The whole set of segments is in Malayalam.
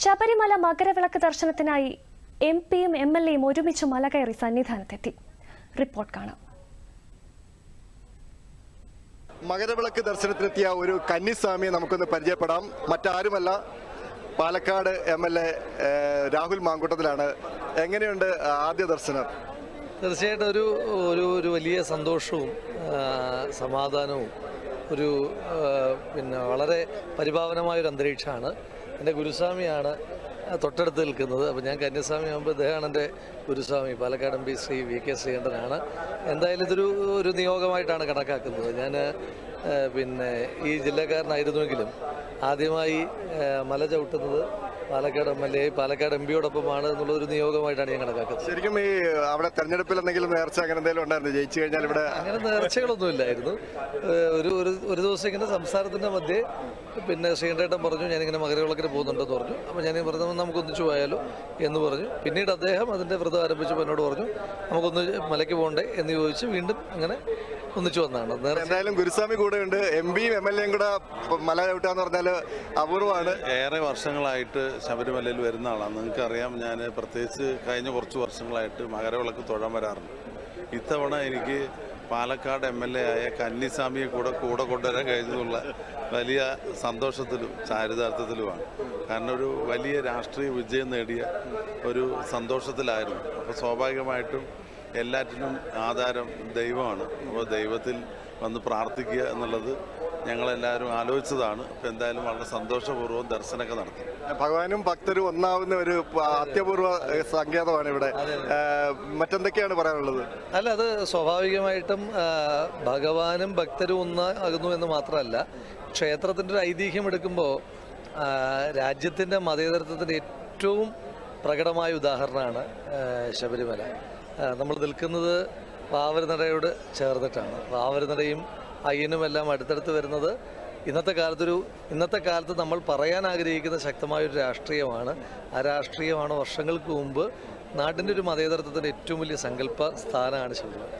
ശബരിമല മകരവിളക്ക് ദർശനത്തിനായി എം പിയും എം എൽ എയും ഒരുമിച്ച് മല കയറി സന്നിധാനത്തെത്തി. റിപ്പോർട്ട് കാണാം. മകരവിളക്ക് ദർശനത്തിനെത്തിയ ഒരു കന്നിസ്വാമിയെ നമുക്കൊന്ന് പരിചയപ്പെടാം. മറ്റാരുമല്ല Palakkad M L A Rahul മാങ്കൂട്ടത്തിലാണ്. എങ്ങനെയുണ്ട് ആദ്യ ദർശനം? തീർച്ചയായിട്ടും ഒരു ഒരു ഒരു വലിയ സന്തോഷവും സമാധാനവും ഒരു പിന്നെ വളരെ പരിഭാവനമായൊരു അന്തരീക്ഷമാണ്. എന്റെ ഗുരുസ്വാമിയാണ് തൊട്ടടുത്ത് നിൽക്കുന്നത്. അപ്പോൾ ഞാൻ കന്യാസ്വാമി ആകുമ്പോൾ ഇദ്ദേഹമാണ് എന്റെ Guruswamy. Palakkad M P Shri V K ശ്രീകണ്ഠനാണ്. എന്തായാലും ഇതൊരു ഒരു നിയോഗമായിട്ടാണ് കണക്കാക്കുന്നത്. ഞാൻ പിന്നെ ഈ ജില്ലക്കാരനായിരുന്നുവെങ്കിലും ആദ്യമായി മല ചവിട്ടുന്നത് Palakkad M L A Palakkad M പിയോടൊപ്പമാണ് എന്നുള്ളൊരു നിയോഗമായിട്ടാണ് ഞാൻ കണക്കാക്കുന്നത്. ശരിക്കും ഈ അവിടെ തെരഞ്ഞെടുപ്പിൽ എന്തെങ്കിലും നേർച്ച അങ്ങനെ എന്തെങ്കിലും ഉണ്ടായിരുന്നു? ജയിച്ചു കഴിഞ്ഞാൽ ഇവിടെ അങ്ങനെ നേർച്ചകളൊന്നും ഇല്ലായിരുന്നു. ഒരു ഒരു ഒരു ദിവസം ഇങ്ങനെ സംസാരത്തിന്റെ മധ്യേ പിന്നെ ശ്രീകണ്ഠേട്ടൻ പറഞ്ഞു ഞാനിങ്ങനെ മകരവിളക്കിന് പോകുന്നുണ്ടെന്ന് പറഞ്ഞു. അപ്പോൾ ഞാൻ പറഞ്ഞു നമുക്ക് ഒന്നിച്ചു പോയാലോ എന്ന് പറഞ്ഞു. പിന്നീട് അദ്ദേഹം അതിന്റെ വ്രതം ആരംഭിച്ചപ്പോൾ എന്നോട് പറഞ്ഞു നമുക്കൊന്ന് മലയ്ക്ക് പോകണ്ടേ? എന്ന് ചോദിച്ച് വീണ്ടും അങ്ങനെ ഒന്നിച്ചു വന്നതാണ് എന്തായാലും ഗുരുസ്വാമി കൂടെ ഉണ്ട് എം പിയും എം എൽ എയും കൂടെ മല ചവിട്ടാന്ന് പറഞ്ഞാൽ അപൂർവമാണ് ഏറെ വർഷങ്ങളായിട്ട് ശബരിമലയിൽ വരുന്ന ആളാണ്. നിങ്ങൾക്ക് അറിയാം ഞാൻ പ്രത്യേകിച്ച് കഴിഞ്ഞ കുറച്ച് വർഷങ്ങളായിട്ട് മകരവിളക്ക് തൊഴാൻ വരാറുണ്ട്. ഇത്തവണ എനിക്ക് പാലക്കാട് എം എൽ എ ആയ കന്നിസ്വാമിയെ കൂടെ കൂടെ കൊണ്ടുവരാൻ കഴിഞ്ഞതുള്ള വലിയ സന്തോഷത്തിലും ചാരിതാർത്ഥത്തിലുമാണ് കാരണം ഒരു വലിയ രാഷ്ട്രീയ വിജയം നേടിയ ഒരു സന്തോഷത്തിലായിരുന്നു. അപ്പോൾ സ്വാഭാവികമായിട്ടും എല്ലാറ്റിനും ആധാരം ദൈവമാണ്. അപ്പോൾ ദൈവത്തിൽ വന്ന് പ്രാർത്ഥിക്കുക എന്നുള്ളത് ഞങ്ങളെല്ലാവരും ആലോചിച്ചതാണ്. അപ്പോൾ എന്തായാലും വളരെ സന്തോഷപൂർവം ദർശനമൊക്കെ നടത്തി. ഭഗവാനും ഭക്തരും ഒന്നാവുന്ന ഒരു അത്യപൂർവ സങ്കേതമാണ് ഇവിടെ. മറ്റെന്തൊക്കെയാണ് പറയാനുള്ളത്? അല്ല അത് സ്വാഭാവികമായിട്ടും ഭഗവാനും ഭക്തരും ഒന്നാകുന്നു എന്ന് മാത്രമല്ല ക്ഷേത്രത്തിന്റെ ഒരു ഐതിഹ്യം എടുക്കുമ്പോൾ രാജ്യത്തിന്റെ മതേതരത്വത്തിന്റെ ഏറ്റവും പ്രകടമായ ഉദാഹരണമാണ് ശബരിമല. നമ്മൾ നിൽക്കുന്നത് വാവരനടയോട് ചേർന്നിട്ടാണ്. വാവരനടയും അയ്യനും എല്ലാം അടുത്തടുത്ത് വരുന്നത് ഇന്നത്തെ കാലത്തൊരു ഇന്നത്തെ കാലത്ത് നമ്മൾ പറയാൻ ആഗ്രഹിക്കുന്ന ശക്തമായൊരു രാഷ്ട്രീയമാണ്. ആ രാഷ്ട്രീയമാണ് വർഷങ്ങൾക്ക് മുമ്പ് നാട്ടിന്റെ ഒരു മതേതരത്വത്തിന്റെ ഏറ്റവും വലിയ സങ്കല്പ സ്ഥാനമാണ് ശബരിമല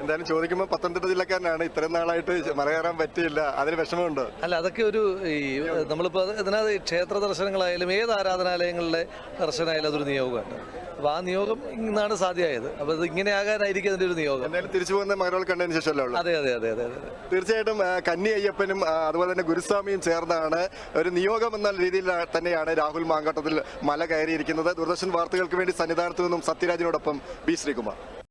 എന്തായാലും ചോദിക്കുമ്പോൾ പത്തനംതിട്ട ജില്ലക്കാരനാണ്. ഇത്രയും നാളായിട്ട് മല കയറാൻ പറ്റിയില്ല. അതിന് വിഷമമുണ്ട്? അല്ല അതൊക്കെ ഒരു ഈ നമ്മളിപ്പോൾ ഇതിനകത്ത് ക്ഷേത്ര ദർശനങ്ങളായാലും ഏത് ആരാധനാലയങ്ങളിലെ ദർശനമായാലും അതൊരു നിയോഗമാണ്. അപ്പോൾ ആ നിയോഗം ഇന്നാണ് സാധ്യമായത്. അപ്പൊ ഇത് ഇങ്ങനെ ആകാനായിരിക്കും അതിന്റെ ഒരു നിയോഗം. എന്തായാലും തിരിച്ചു പോകുന്ന മകരവിളക്ക് കണ്ടതിന് ശേഷമല്ലേ ഉള്ളൂ? അതെ അതെ അതെ അതെ അതെ. തീർച്ചയായിട്ടും ആ, കന്നി അയ്യപ്പനും ആ, അതുപോലെ തന്നെ ഗുരുസ്വാമിയും ചേർന്നാണ് ഒരു നിയോഗം എന്ന രീതിയിൽ തന്നെയാണ് രാഹുൽ മാങ്കാട്ടത്തിൽ മല കയറിയിരിക്കുന്നത്. ദൂരദർശൻ വാർത്തകൾക്ക് വേണ്ടി സന്നിധാനത്തു നിന്നും സത്യരാജിനോടൊപ്പം ബി ശ്രീകുമാർ.